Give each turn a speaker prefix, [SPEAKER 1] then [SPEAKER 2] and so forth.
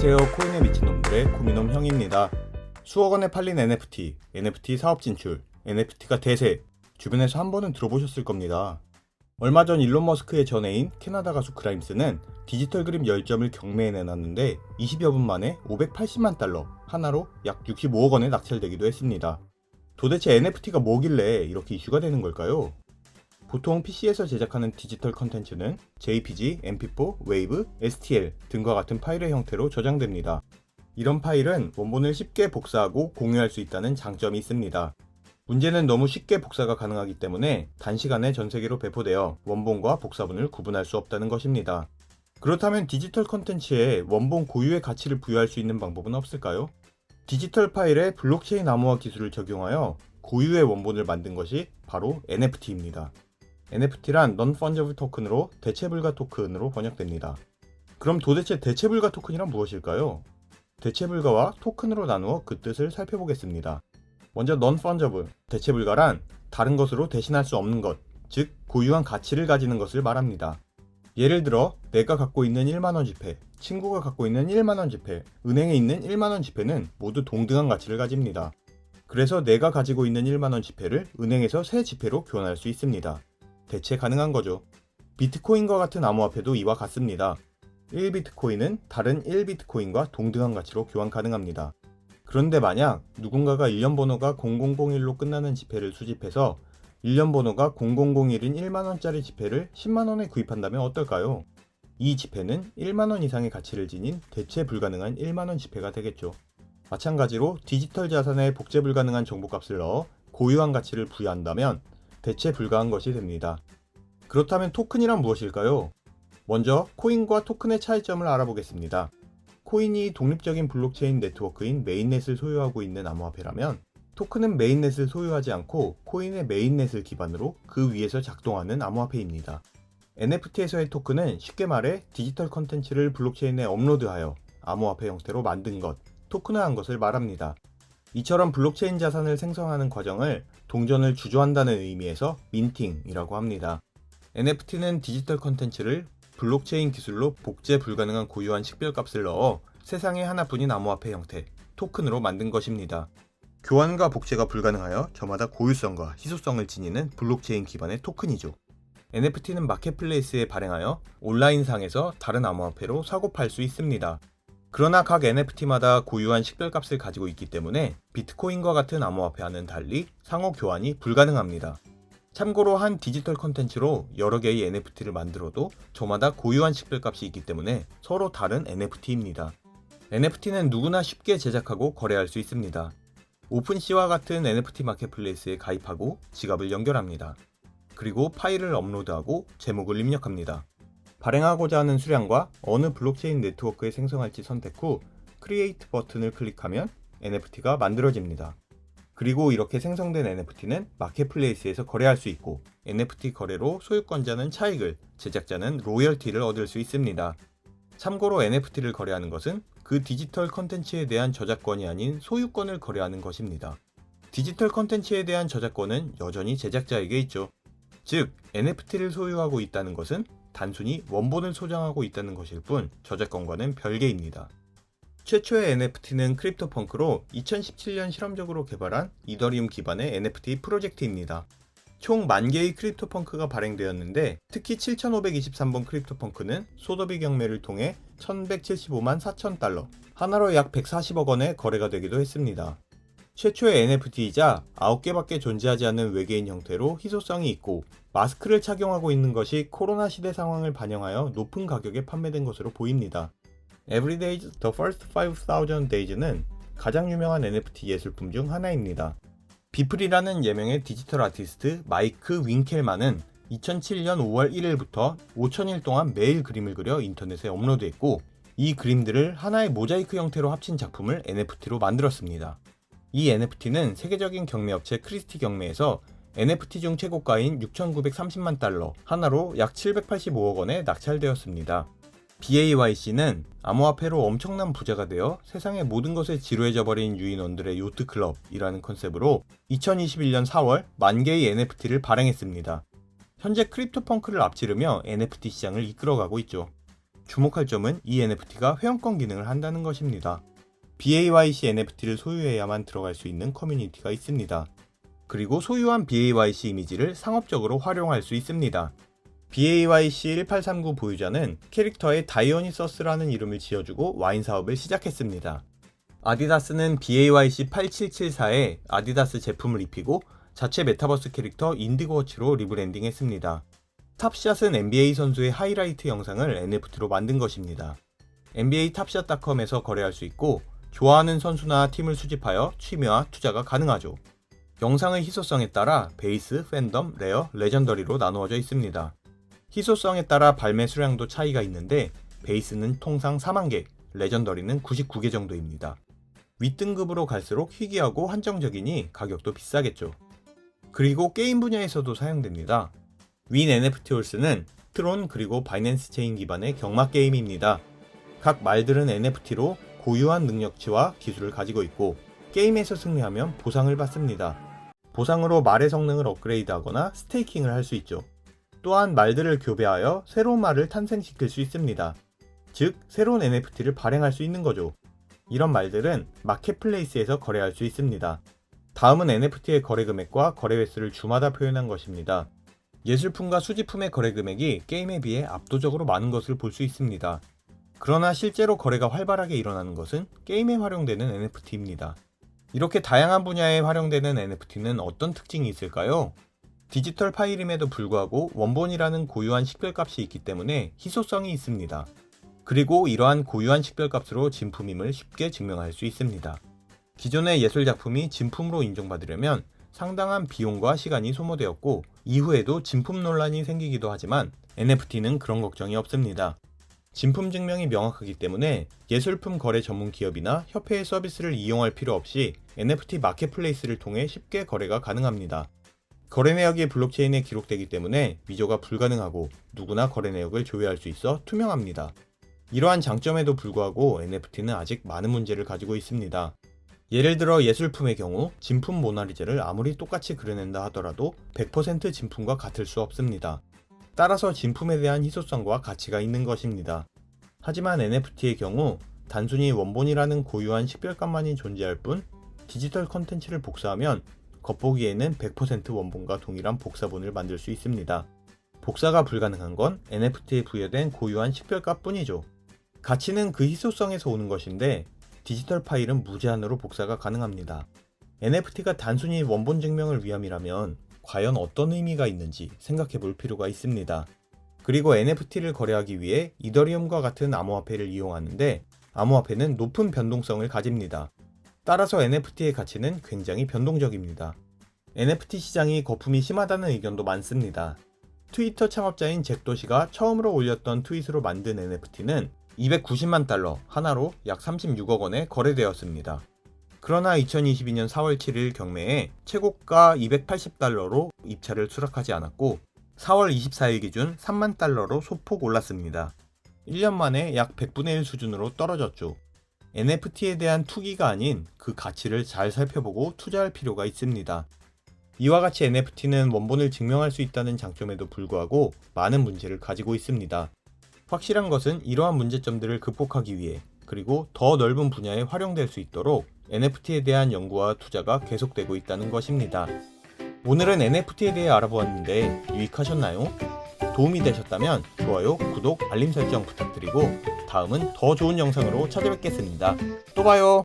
[SPEAKER 1] 안녕하세요. 코인에 미친 놈들의 코미놈 형입니다. 수억 원에 팔린 NFT, NFT 사업 진출, NFT가 대세. 주변에서 한 번은 들어보셨을 겁니다. 얼마 전 일론 머스크의 전애인 캐나다 가수 그라임스는 디지털 그림 10점을 경매에 내놨는데 20여 분 만에 580만 달러, 하나로 약 65억 원에 낙찰되기도 했습니다. 도대체 NFT가 뭐길래 이렇게 이슈가 되는 걸까요? 보통 PC에서 제작하는 디지털 컨텐츠는 JPG, MP4, Wave, STL 등과 같은 파일의 형태로 저장됩니다. 이런 파일은 원본을 쉽게 복사하고 공유할 수 있다는 장점이 있습니다. 문제는 너무 쉽게 복사가 가능하기 때문에 단시간에 전 세계로 배포되어 원본과 복사본을 구분할 수 없다는 것입니다. 그렇다면 디지털 컨텐츠에 원본 고유의 가치를 부여할 수 있는 방법은 없을까요? 디지털 파일에 블록체인 암호화 기술을 적용하여 고유의 원본을 만든 것이 바로 NFT입니다. NFT란 Non-Fungible 토큰으로 대체불가 토큰으로 번역됩니다. 그럼 도대체 대체불가 토큰이란 무엇일까요? 대체불가와 토큰으로 나누어 그 뜻을 살펴보겠습니다. 먼저 Non-Fungible, 대체불가란 다른 것으로 대신할 수 없는 것, 즉 고유한 가치를 가지는 것을 말합니다. 예를 들어 내가 갖고 있는 1만원 지폐, 친구가 갖고 있는 1만원 지폐, 은행에 있는 1만원 지폐는 모두 동등한 가치를 가집니다. 그래서 내가 가지고 있는 1만원 지폐를 은행에서 새 지폐로 교환할 수 있습니다. 대체 가능한 거죠. 비트코인과 같은 암호화폐도 이와 같습니다. 1비트코인은 다른 1비트코인과 동등한 가치로 교환 가능합니다. 그런데 만약 누군가가 일련 번호가 0001로 끝나는 지폐를 수집해서 일련 번호가 0001인 1만원짜리 지폐를 10만원에 구입한다면 어떨까요? 이 지폐는 1만원 이상의 가치를 지닌 대체 불가능한 1만원 지폐가 되겠죠. 마찬가지로 디지털 자산에 복제 불가능한 정보값을 넣어 고유한 가치를 부여한다면 대체 불가한 것이 됩니다. 그렇다면 토큰이란 무엇일까요? 먼저 코인과 토큰의 차이점을 알아보겠습니다. 코인이 독립적인 블록체인 네트워크인 메인넷을 소유하고 있는 암호화폐라면 토큰은 메인넷을 소유하지 않고 코인의 메인넷을 기반으로 그 위에서 작동하는 암호화폐입니다. NFT에서의 토큰은 쉽게 말해 디지털 컨텐츠를 블록체인에 업로드하여 암호화폐 형태로 만든 것, 토큰화한 것을 말합니다. 이처럼 블록체인 자산을 생성하는 과정을 동전을 주조한다는 의미에서 민팅이라고 합니다. NFT는 디지털 컨텐츠를 블록체인 기술로 복제 불가능한 고유한 식별값을 넣어 세상에 하나뿐인 암호화폐 형태, 토큰으로 만든 것입니다. 교환과 복제가 불가능하여 저마다 고유성과 희소성을 지니는 블록체인 기반의 토큰이죠. NFT는 마켓플레이스에 발행하여 온라인상에서 다른 암호화폐로 사고 팔 수 있습니다. 그러나 각 NFT마다 고유한 식별값을 가지고 있기 때문에 비트코인과 같은 암호화폐와는 달리 상호 교환이 불가능합니다. 참고로 한 디지털 컨텐츠로 여러 개의 NFT를 만들어도 저마다 고유한 식별값이 있기 때문에 서로 다른 NFT입니다. NFT는 누구나 쉽게 제작하고 거래할 수 있습니다. 오픈시와 같은 NFT 마켓플레이스에 가입하고 지갑을 연결합니다. 그리고 파일을 업로드하고 제목을 입력합니다. 발행하고자 하는 수량과 어느 블록체인 네트워크에 생성할지 선택 후 크리에이트 버튼을 클릭하면 NFT가 만들어집니다. 그리고 이렇게 생성된 NFT는 마켓플레이스에서 거래할 수 있고 NFT 거래로 소유권자는 차익을, 제작자는 로열티를 얻을 수 있습니다. 참고로 NFT를 거래하는 것은 그 디지털 컨텐츠에 대한 저작권이 아닌 소유권을 거래하는 것입니다. 디지털 컨텐츠에 대한 저작권은 여전히 제작자에게 있죠. 즉, NFT를 소유하고 있다는 것은 단순히 원본을 소장하고 있다는 것일 뿐 저작권과는 별개입니다. 최초의 NFT는 크립토펑크로 2017년 실험적으로 개발한 이더리움 기반의 NFT 프로젝트입니다. 총 만개의 크립토펑크가 발행되었는데 특히 7523번 크립토펑크는 소더비 경매를 통해 1175만 4천 달러, 하나로 약 140억 원에 거래가 되기도 했습니다. 최초의 NFT이자 9개밖에 존재하지 않는 외계인 형태로 희소성이 있고 마스크를 착용하고 있는 것이 코로나 시대 상황을 반영하여 높은 가격에 판매된 것으로 보입니다. Everyday's The First 5000 Days는 가장 유명한 NFT 예술품 중 하나입니다. 비플이라는 예명의 디지털 아티스트 마이크 윙켈만은 2007년 5월 1일부터 5천일 동안 매일 그림을 그려 인터넷에 업로드했고 이 그림들을 하나의 모자이크 형태로 합친 작품을 NFT로 만들었습니다. 이 NFT는 세계적인 경매 업체 크리스티 경매에서 NFT 중 최고가인 6,930만 달러, 하나로 약 785억 원에 낙찰되었습니다. BAYC는 암호화폐로 엄청난 부자가 되어 세상의 모든 것에 지루해져 버린 유인원들의 요트 클럽이라는 컨셉으로 2021년 4월 만 개의 NFT를 발행했습니다. 현재 크립토펑크를 앞지르며 NFT 시장을 이끌어가고 있죠. 주목할 점은 이 NFT가 회원권 기능을 한다는 것입니다. BAYC NFT를 소유해야만 들어갈 수 있는 커뮤니티가 있습니다. 그리고 소유한 BAYC 이미지를 상업적으로 활용할 수 있습니다. BAYC 1839 보유자는 캐릭터에 다이오니서스라는 이름을 지어주고 와인 사업을 시작했습니다. 아디다스는 BAYC 8774에 아디다스 제품을 입히고 자체 메타버스 캐릭터 인디고워치로 리브랜딩했습니다. 탑샷은 NBA 선수의 하이라이트 영상을 NFT로 만든 것입니다. NBA 탑샷닷컴에서 거래할 수 있고 좋아하는 선수나 팀을 수집하여 취미와 투자가 가능하죠. 영상의 희소성에 따라 베이스, 팬덤, 레어, 레전더리로 나누어져 있습니다. 희소성에 따라 발매 수량도 차이가 있는데 베이스는 통상 4만 개, 레전더리는 99개 정도입니다. 윗등급으로 갈수록 희귀하고 한정적이니 가격도 비싸겠죠. 그리고 게임 분야에서도 사용됩니다. 윈 NFT 홀스는 트론 그리고 바이낸스 체인 기반의 경마 게임입니다. 각 말들은 NFT로 고유한 능력치와 기술을 가지고 있고 게임에서 승리하면 보상을 받습니다. 보상으로 말의 성능을 업그레이드하거나 스테이킹을 할 수 있죠. 또한 말들을 교배하여 새로운 말을 탄생시킬 수 있습니다. 즉, 새로운 NFT를 발행할 수 있는 거죠. 이런 말들은 마켓플레이스에서 거래할 수 있습니다. 다음은 NFT의 거래 금액과 거래 횟수를 주마다 표현한 것입니다. 예술품과 수집품의 거래 금액이 게임에 비해 압도적으로 많은 것을 볼 수 있습니다. 그러나 실제로 거래가 활발하게 일어나는 것은 게임에 활용되는 NFT입니다. 이렇게 다양한 분야에 활용되는 NFT는 어떤 특징이 있을까요? 디지털 파일임에도 불구하고 원본이라는 고유한 식별값이 있기 때문에 희소성이 있습니다. 그리고 이러한 고유한 식별값으로 진품임을 쉽게 증명할 수 있습니다. 기존의 예술 작품이 진품으로 인정받으려면 상당한 비용과 시간이 소모되었고 이후에도 진품 논란이 생기기도 하지만 NFT는 그런 걱정이 없습니다. 진품 증명이 명확하기 때문에 예술품 거래 전문 기업이나 협회의 서비스를 이용할 필요 없이 NFT 마켓플레이스를 통해 쉽게 거래가 가능합니다. 거래 내역이 블록체인에 기록되기 때문에 위조가 불가능하고 누구나 거래 내역을 조회할 수 있어 투명합니다. 이러한 장점에도 불구하고 NFT는 아직 많은 문제를 가지고 있습니다. 예를 들어 예술품의 경우 진품 모나리자를 아무리 똑같이 그려낸다 하더라도 100% 진품과 같을 수 없습니다. 따라서 진품에 대한 희소성과 가치가 있는 것입니다. 하지만 NFT의 경우 단순히 원본이라는 고유한 식별값만이 존재할 뿐 디지털 컨텐츠를 복사하면 겉보기에는 100% 원본과 동일한 복사본을 만들 수 있습니다. 복사가 불가능한 건 NFT에 부여된 고유한 식별값 뿐이죠. 가치는 그 희소성에서 오는 것인데 디지털 파일은 무제한으로 복사가 가능합니다. NFT가 단순히 원본 증명을 위함이라면 과연 어떤 의미가 있는지 생각해 볼 필요가 있습니다. 그리고 NFT를 거래하기 위해 이더리움과 같은 암호화폐를 이용하는데 암호화폐는 높은 변동성을 가집니다. 따라서 NFT의 가치는 굉장히 변동적입니다. NFT 시장이 거품이 심하다는 의견도 많습니다. 트위터 창업자인 잭 도시가 처음으로 올렸던 트윗으로 만든 NFT는 290만 달러 하나로 약 36억 원에 거래되었습니다. 그러나 2022년 4월 7일 경매에 최고가 280달러로 입찰을 수락하지 않았고 4월 24일 기준 3만 달러로 소폭 올랐습니다. 1년 만에 약 100분의 1 수준으로 떨어졌죠. NFT에 대한 투기가 아닌 그 가치를 잘 살펴보고 투자할 필요가 있습니다. 이와 같이 NFT는 원본을 증명할 수 있다는 장점에도 불구하고 많은 문제를 가지고 있습니다. 확실한 것은 이러한 문제점들을 극복하기 위해 그리고 더 넓은 분야에 활용될 수 있도록 NFT에 대한 연구와 투자가 계속되고 있다는 것입니다. 오늘은 NFT에 대해 알아보았는데 유익하셨나요? 도움이 되셨다면 좋아요, 구독, 알림 설정 부탁드리고 다음은 더 좋은 영상으로 찾아뵙겠습니다. 또 봐요.